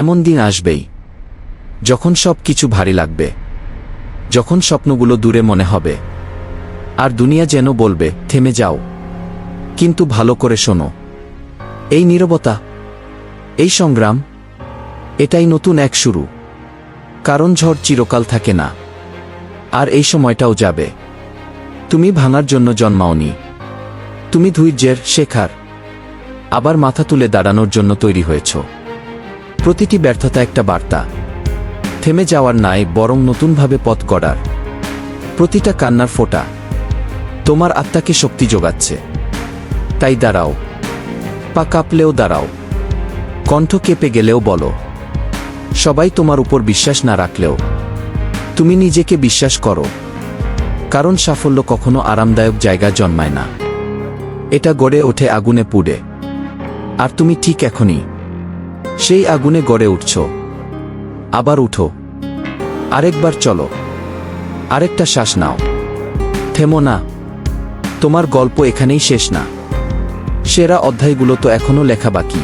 এমন দিন আসবেই, যখন সব কিছু ভারী লাগবে, যখন স্বপ্নগুলো দূরে মনে হবে, আর দুনিয়া যেন বলবে, থেমে যাও। কিন্তু ভালো করে শোনো। এই নীরবতা, এই সংগ্রাম, এটাই নতুন এক শুরু। কারণ ঝড় চিরকাল থাকে না, আর এই সময়টাও যাবে। তুমি ভাঙার জন্য জন্মাওনি। তুমি ধৈর্যের শেখার, আবার মাথা তুলে দাঁড়ানোর জন্য তৈরি হয়েছ। প্রতিটি ব্যর্থতা একটা বার্তা। থেমে যাওয়ার নাই, বরং নতুনভাবে পথ গড়ার। প্রতিটা কান্নার ফোঁটা। তোমার আত্মাকে শক্তি যোগাচ্ছে। তাই দাঁড়াও। পা কাঁপলেও দাঁড়াও। কণ্ঠ কেঁপে গেলেও বলো। সবাই তোমার উপর বিশ্বাস না রাখলেও। তুমি নিজেকে বিশ্বাস করো। কারণ সাফল্য কখনো আরামদায়ক জায়গা জন্মায় না। এটা গড়ে ওঠে আগুনে পুড়ে। আর তুমি ঠিক এখনই। সেই আগুনে গড়ে উঠছ। আবার উঠো। আরেকবার চলো। আরেকটা শ্বাস নাও। থেমো না। তোমার গল্প এখানেই শেষ না। সেরা অধ্যায়গুলো তো এখনও লেখা বাকি।